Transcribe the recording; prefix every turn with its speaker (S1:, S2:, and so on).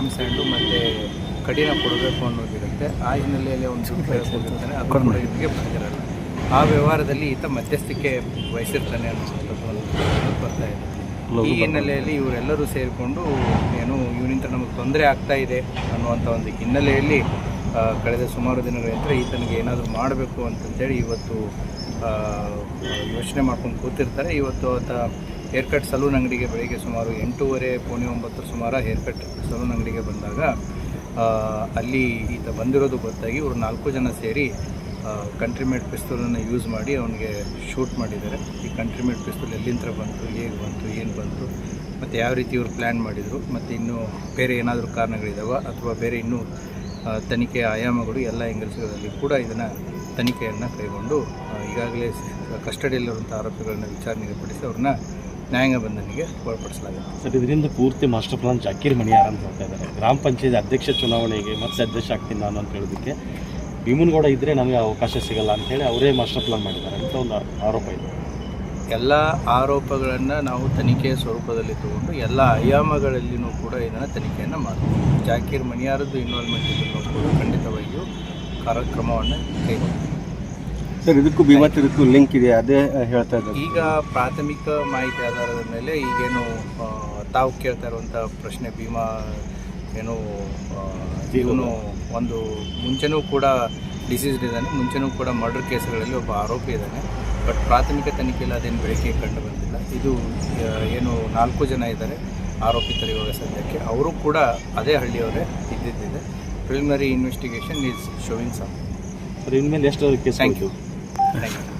S1: M sand ಮತ್ತು ಕಠಿಣ ಕೊಡಬೇಕು ಅನ್ನೋದಿರುತ್ತೆ. ಆ ಹಿನ್ನೆಲೆಯಲ್ಲಿ ಒಂದು ಅದು ಕೂಡ ಇವರಿಗೆ ಬಂದಿರಲ್ಲ ಆ ವ್ಯವಹಾರದಲ್ಲಿ ಈತ ಮಧ್ಯಸ್ಥಿಕೆ ವಹಿಸಿರ್ತಾನೆ ಅನ್ನೋದು ಬರ್ತಾ ಇದೆ. ಈ ಹಿನ್ನೆಲೆಯಲ್ಲಿ ಇವರೆಲ್ಲರೂ ಸೇರಿಕೊಂಡು ಏನು ಇವನಿಂದ ನಮಗೆ ತೊಂದರೆ ಆಗ್ತಾ ಇದೆ ಅನ್ನುವಂಥ ಒಂದು ಹಿನ್ನೆಲೆಯಲ್ಲಿ ಕಳೆದ ಸುಮಾರು ದಿನಗಳಿಂದ ಈತನಿಗೆ ಏನಾದರೂ ಮಾಡಬೇಕು ಅಂತಂತೇಳಿ ಇವತ್ತು ಯೋಚನೆ ಮಾಡ್ಕೊಂಡು ಕೂತಿರ್ತಾರೆ. ಇವತ್ತು ಆತ ಹೇರ್ ಕಟ್ ಸಲೂನ್ ಅಂಗಡಿಗೆ ಬೆಳಿಗ್ಗೆ ಸುಮಾರು ಎಂಟೂವರೆ, ಪೌಣೆ ಒಂಬತ್ತರ ಸುಮಾರು ಹೇರ್ ಕಟ್ ಸಲೂನ್ ಅಂಗಡಿಗೆ ಬಂದಾಗ ಅಲ್ಲಿ ಈತ ಬಂದಿರೋದು ಗೊತ್ತಾಗಿ ಇವರು ನಾಲ್ಕು ಜನ ಸೇರಿ ಕಂಟ್ರಿ ಮೇಡ್ ಪಿಸ್ತೂಲನ್ನು ಯೂಸ್ ಮಾಡಿ ಅವನಿಗೆ ಶೂಟ್ ಮಾಡಿದ್ದಾರೆ. ಈ ಕಂಟ್ರಿ ಮೇಡ್ ಪಿಸ್ತೂಲ್ ಎಲ್ಲಿಂದ ಬಂತು, ಹೇಗೆ ಬಂತು, ಏನು ಬಂತು, ಮತ್ತು ಯಾವ ರೀತಿ ಇವರು ಪ್ಲ್ಯಾನ್ ಮಾಡಿದರು, ಮತ್ತು ಇನ್ನೂ ಬೇರೆ ಏನಾದರೂ ಕಾರಣಗಳಿದಾವ, ಅಥವಾ ಬೇರೆ ಇನ್ನೂ ತನಿಖೆ ಆಯಾಮಗಳು ಎಲ್ಲ ಎಂಗಲ್ಸ್ಗಳಲ್ಲಿ ಕೂಡ ಇದನ್ನು ತನಿಖೆಯನ್ನು ಕೈಗೊಂಡು ಈಗಾಗಲೇ ಕಸ್ಟಡಿಯಲ್ಲಿರುವಂಥ ಆರೋಪಿಗಳನ್ನು ವಿಚಾರಣೆಗೆ ಪಡಿಸಿ ಅವ್ರನ್ನ ನ್ಯಾಯಾಂಗ ಬಂಧನಿಗೆ ಒಳಪಡಿಸಲಾಗುತ್ತೆ
S2: ಸರ್ ಇದರಿಂದ ಪೂರ್ತಿ ಮಾಸ್ಟರ್ ಪ್ಲಾನ್ ಜಾಕೀರ್ ಮಣಿಯಾರ ಅಂತ ಹೇಳ್ತಾ ಇದ್ದಾರೆ. ಗ್ರಾಮ ಪಂಚಾಯತ್ ಅಧ್ಯಕ್ಷ ಚುನಾವಣೆಗೆ ಮತ್ತೆ ಅಧ್ಯಕ್ಷ ಆಗ್ತೀನಿ ನಾನು ಅಂತ ಹೇಳೋದಕ್ಕೆ ಭೀಮನಗೌಡ ಇದ್ದರೆ ನಮಗೆ ಅವಕಾಶ ಸಿಗಲ್ಲ ಅಂತ ಹೇಳಿ ಅವರೇ ಮಾಸ್ಟರ್ ಪ್ಲಾನ್ ಮಾಡಿದ್ದಾರೆ ಅಂತ ಒಂದು ಆರೋಪ ಇದೆ.
S1: ಎಲ್ಲ ಆರೋಪಗಳನ್ನು ನಾವು ತನಿಖೆಯ ಸ್ವರೂಪದಲ್ಲಿ ತಗೊಂಡು ಎಲ್ಲ ಆಯಾಮಗಳಲ್ಲಿಯೂ ಕೂಡ ಇದನ್ನು ತನಿಖೆಯನ್ನು ಮಾಡ್ತೀವಿ. ಜಾಕೀರ್ ಮಣಿಯಾರದ್ದು ಇನ್ವಾಲ್ವ್ಮೆಂಟ್ ಇದನ್ನು ಕೂಡ ಖಂಡಿತವಾಗಿಯೂ ಕಾರ್ಯಕ್ರಮವನ್ನು ಕೈಗೊಳ್ತೀವಿ.
S3: ಸರ್ ಇದಕ್ಕೂ ಭೀಮಾ ಇದಕ್ಕೂ ಲಿಂಕ್ ಇದೆ ಅದೇ ಹೇಳ್ತಾ ಇದ್ದಾರೆ
S1: ಈಗ ಪ್ರಾಥಮಿಕ ಮಾಹಿತಿ ಆಧಾರದ ಮೇಲೆ ಈಗೇನು ತಾವು ಕೇಳ್ತಾ ಇರುವಂಥ ಪ್ರಶ್ನೆ ಭೀಮಾ ಏನು ಇವನು ಒಂದು ಮುಂಚೆನೂ ಕೂಡ ಡಿಸೀಸ್ಡ್ ಇದ್ದಾನೆ ಮುಂಚೆನೂ ಕೂಡ ಮರ್ಡರ್ ಕೇಸ್ಗಳಲ್ಲಿ ಒಬ್ಬ ಆರೋಪಿ ಇದ್ದಾನೆ. ಬಟ್ ಪ್ರಾಥಮಿಕ ತನಿಖೆಯಲ್ಲಿ ಅದೇನು ಬೆಳಕಿಗೆ ಕಂಡು ಬಂದಿಲ್ಲ. ಇದು ಏನು ನಾಲ್ಕು ಜನ ಇದ್ದಾರೆ ಆರೋಪಿತರು ಇವಾಗ ಸದ್ಯಕ್ಕೆ. ಅವರು ಕೂಡ ಅದೇ ಹಳ್ಳಿಯವರೇ ಇದ್ದಿದ್ದಿದೆ. Preliminary investigation is showing some
S2: sir ಇನ್ಮೇಲೆ ಎಷ್ಟು
S1: ಥ್ಯಾಂಕ್ ಯು ಥ್ಯಾಂಕ್ ಯು